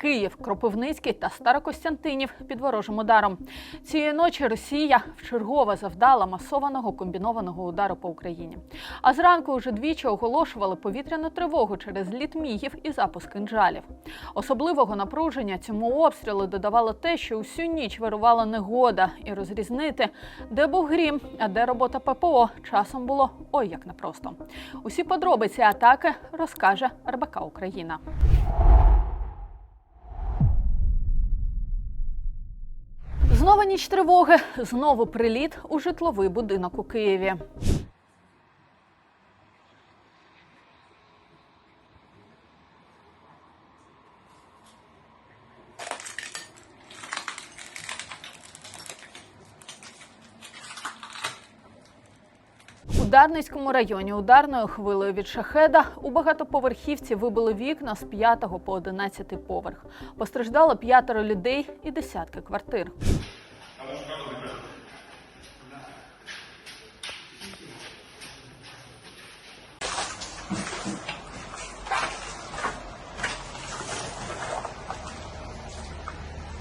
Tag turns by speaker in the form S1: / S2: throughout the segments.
S1: Київ, Кропивницький та Старокостянтинів під ворожим ударом. Цієї ночі Росія вчергове завдала масованого комбінованого удару по Україні. А зранку вже двічі оголошували повітряну тривогу через літ мігів і запуск кинджалів. Особливого напруження цьому обстрілу додавало те, що усю ніч вирувала негода, і розрізнити, де був грім, а де робота ППО, часом було ой як непросто. Усі подробиці атаки розкаже РБК Україна. Знову ніч тривоги, знову приліт у житловий будинок у Києві. Дарницькому районі ударною хвилею від шахеда у багатоповерхівці вибили вікна з 5 по 11 поверх. Постраждало п'ятеро людей і десятки квартир.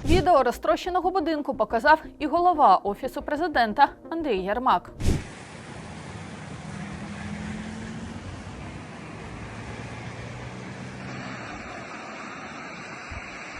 S1: Відео розтрощеного будинку показав і голова офісу президента Андрій Ярмак.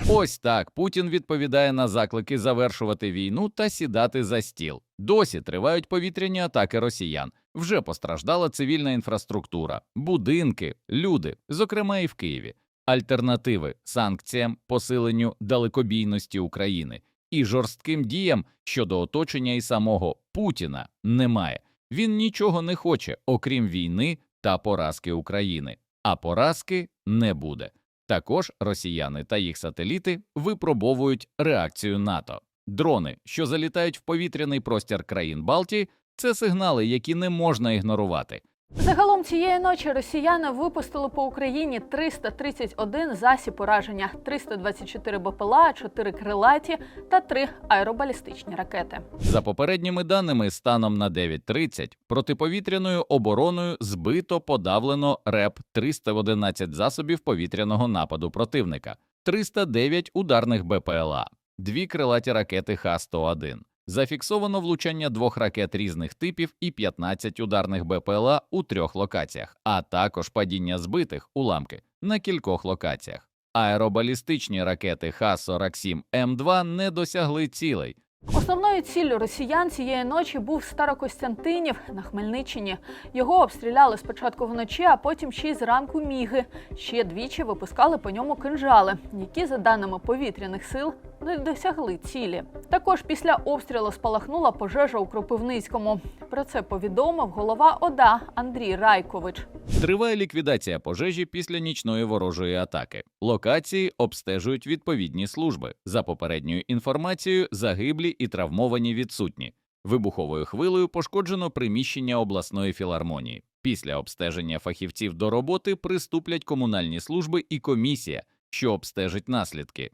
S2: Ось так Путін відповідає на заклики завершувати війну та сідати за стіл. Досі тривають повітряні атаки росіян. Вже постраждала цивільна інфраструктура, будинки, люди, зокрема і в Києві. Альтернативи санкціям, посиленню далекобійності України і жорстким діям щодо оточення і самого Путіна немає. Він нічого не хоче, окрім війни та поразки України. А поразки не буде. Також росіяни та їх сателіти випробовують реакцію НАТО. Дрони, що залітають в повітряний простір країн Балтії, це сигнали, які не можна ігнорувати.
S1: Загалом цієї ночі росіяни випустили по Україні 331 засіб ураження, 324 БПЛА, 4 крилаті та 3 аеробалістичні ракети.
S2: За попередніми даними, станом на 9.30 протиповітряною обороною збито подавлено РЕП 311 засобів повітряного нападу противника, 309 ударних БПЛА, дві крилаті ракети Х-101. Зафіксовано влучання двох ракет різних типів і 15 ударних БПЛА у трьох локаціях, а також падіння збитих уламки на кількох локаціях. Аеробалістичні ракети Х-47 М2 не досягли цілей.
S1: Основною ціллю росіян цієї ночі був Старокостянтинів на Хмельниччині. Його обстріляли спочатку вночі, а потім ще й зранку міги. Ще двічі випускали по ньому кинжали, які, за даними повітряних сил, не досягли цілі. Також після обстрілу спалахнула пожежа у Кропивницькому. Про це повідомив голова ОДА Андрій Райкович.
S2: Триває ліквідація пожежі після нічної ворожої атаки. Локації обстежують відповідні служби. За попередньою інформацією, загиблі і травмовані відсутні. Вибуховою хвилею пошкоджено приміщення обласної філармонії. Після обстеження фахівців до роботи приступлять комунальні служби і комісія, що обстежить наслідки.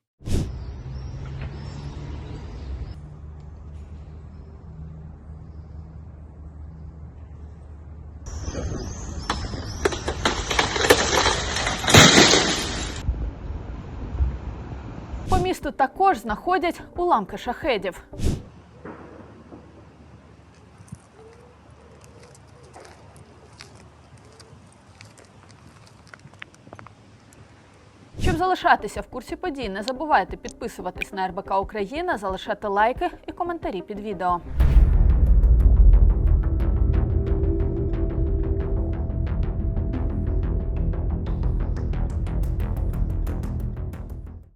S1: По також знаходять уламки шахедів. Щоб залишатися в курсі подій, не забувайте підписуватись на РБК Україна, залишати лайки і коментарі під відео.